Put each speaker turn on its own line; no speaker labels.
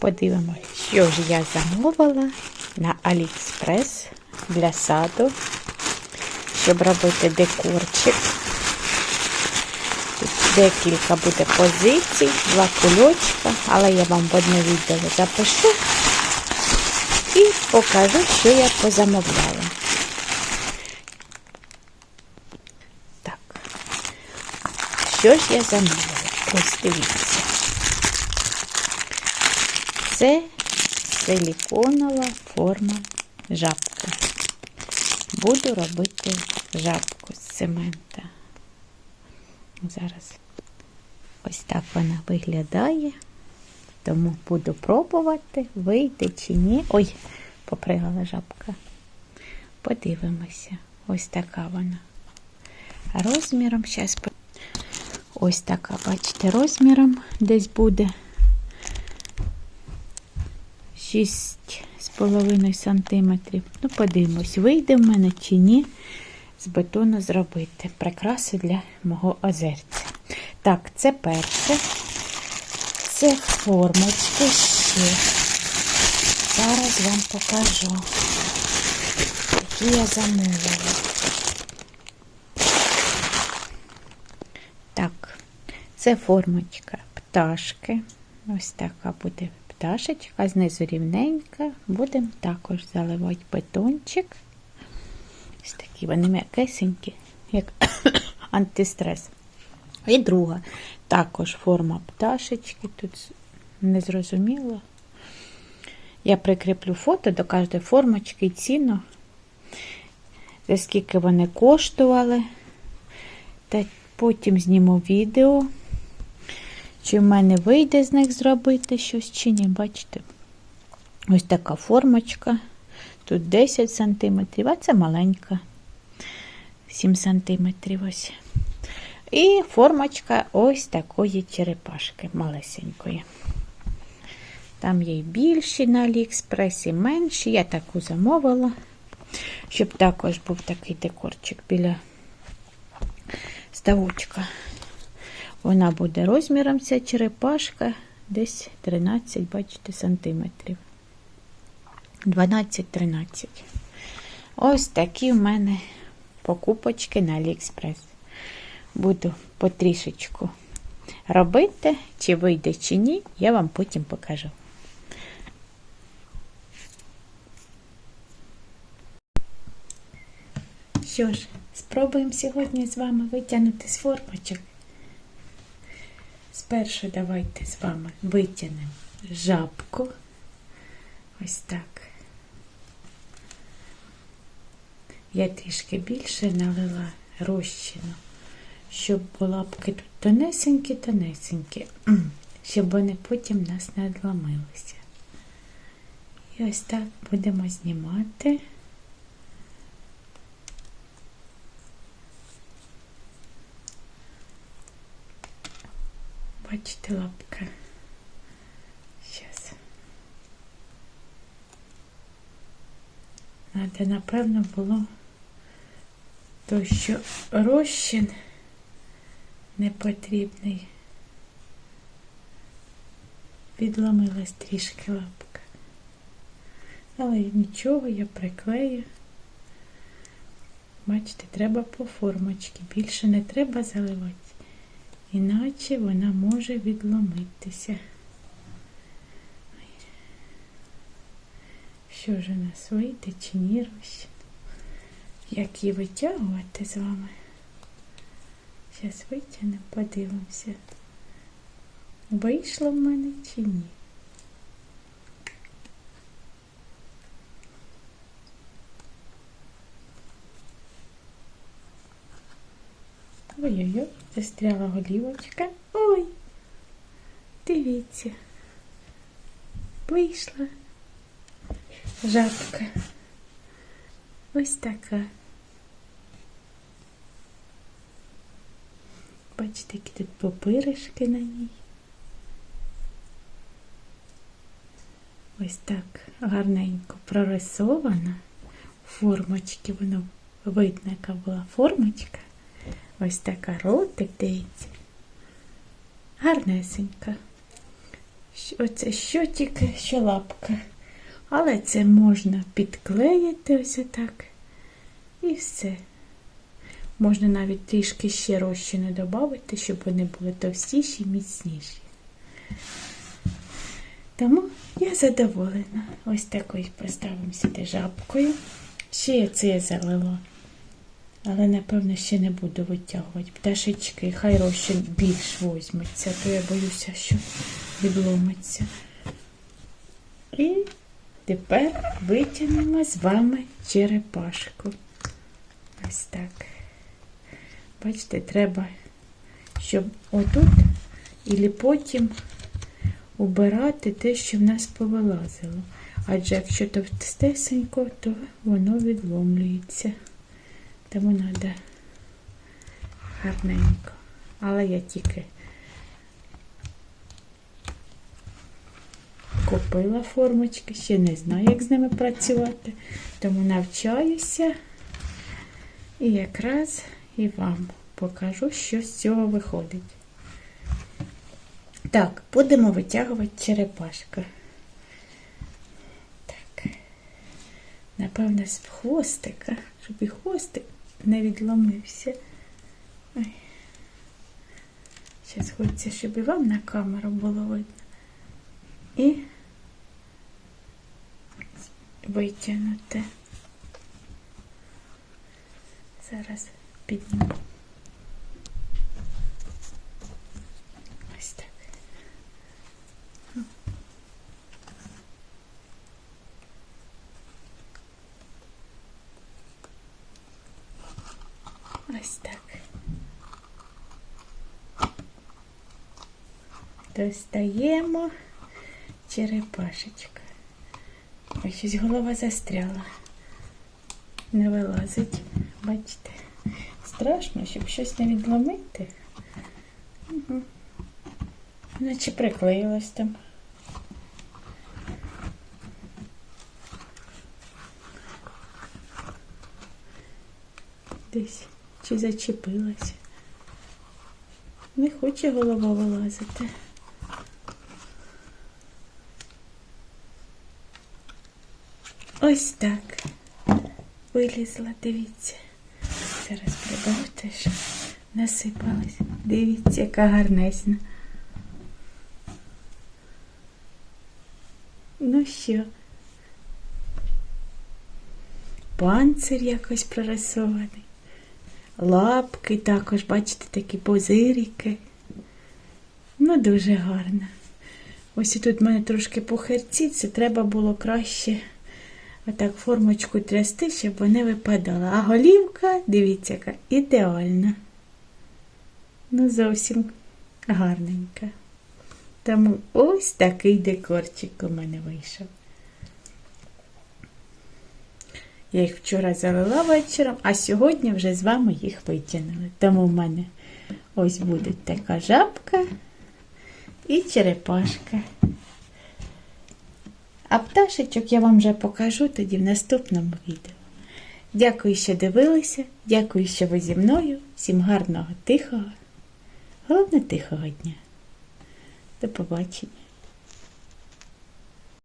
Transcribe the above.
подивимося, що ж я замовила на Аліекспрес для саду, щоб робити декорчик. Тут декілька буде позицій, два кульочка, але я вам в одне відео запишу і покажу, що я позамовляла. Так, що ж я замовила? Ось дивіться. Це силіконова форма жабки. Буду робити жабку з цемента. Зараз ось так вона виглядає. Тому буду пробувати, вийде чи ні. Ой, попригала жабка. Подивимося. Ось така вона. Розміром, зараз ось така, бачите, розміром десь буде 6,5 сантиметрів. Ну, подивимось, вийде в мене чи ні з бетону зробити. Прикраси для мого озерця. Так, це перше. Це формочки ще. Зараз вам покажу, які я замовила. Так, це формочка пташки. Ось така буде пташечка, знизу рівненька. Будемо також заливати бетончик. Ось такі вони м'якесенькі, як антистрес. І друга також форма пташечки. Тут незрозуміло. Я прикріплю фото до кожної формочки і за скільки вони коштували. Та потім зніму відео, чи в мене вийде з них зробити щось, чи ні. Бачите? Ось така формочка. Тут 10 см, а це маленька. 7 см ось. І формочка ось такої черепашки малесенької. Там є й більші на Аліекспресі, менші. Я таку замовила, щоб також був такий декорчик біля ставочка. Вона буде розміром ця черепашка десь 13, бачите, сантиметрів. 12-13. Ось такі в мене покупочки на Аліекспрес. Буду потрішечку робити, чи вийде, чи ні, я вам потім покажу. Що ж, спробуємо сьогодні з вами витягнути з формочок. Спершу давайте з вами витягнемо жабку. Ось так. Я трішки більше налила розчину, щоб лапки тут тонесенькі-тонесенькі, щоб вони потім нас не відламилися. І ось так будемо знімати. Бачите, лапка. Зараз. Надо, напевно, було то, що розчин не потрібний. Відломилась трішки лапка. Але нічого, я приклею. Бачите, треба по формочці. Більше не треба заливати іначе вона може відломитися. Що ж у нас вийде чи ні розчин? Як її витягувати з вами? Зараз витягнемо, подивимося. Вийшло в мене чи ні? Ой-ой-ой, застряла голівочка. Ой, дивіться, вийшла жабка. Ось така. Бачите, які тут попиришки на ній. Ось так гарненько прорисована. Формочки, воно видно, яка була формочка. Ось така ротик, дивіться. Гарнесенька. Оце що тільки, що лапка. Але це можна підклеїти ось отак. І все. Можна навіть трішки ще розчину додати, щоб вони були товстіші і міцніші. Тому я задоволена. Ось такою поставимо сюди жабкою. Ще я це залила. Але, напевно, ще не буду витягувати. Пташечки, хай розчин більш возьметься, то я боюся, що відломиться. І тепер витягнемо з вами черепашку. Ось так. Бачите, треба, щоб отут і потім убирати те, що в нас повилазило. Адже якщо товстесенько, то воно відломлюється. Тому треба гарненько. Але я тільки купила формочки, ще не знаю, як з ними працювати, тому навчаюся і якраз і вам покажу, що з цього виходить. Так, будемо витягувати черепашку. Так. Напевно, з хвостика, щоб і хвостик не відломився. Ой. Зараз хочеться, щоб і вам на камеру було видно. І витягнути. Зараз підніму. Ось так. Ось так. Достаємо черепашечка. Ой, щось голова застряла. Не вилазить. Бачите? Страшно, щоб щось не відломити. Угу. Наче приклеїлось там. Десь чи зачепилась. Не хоче голова вилазити. Ось так. Вилізла, дивіться. Зараз приберу теж. Насипалась. Дивіться, яка гарнесна. Ну що? Панцир якось прорисований. Лапки також, бачите, такі позиріки. Ну, дуже гарно. Ось і тут в мене трошки похерці, це треба було краще отак формочку трясти, щоб вони випадали. А голівка, дивіться, яка ідеальна. Ну, зовсім гарненька. Тому ось такий декорчик у мене вийшов. Я їх вчора залила вечором, а сьогодні вже з вами їх витягнули. Тому в мене ось буде така жабка і черепашка. А пташечок я вам вже покажу тоді в наступному відео. Дякую, що дивилися, дякую, що ви зі мною. Всім гарного, тихого, головне тихого дня. До побачення.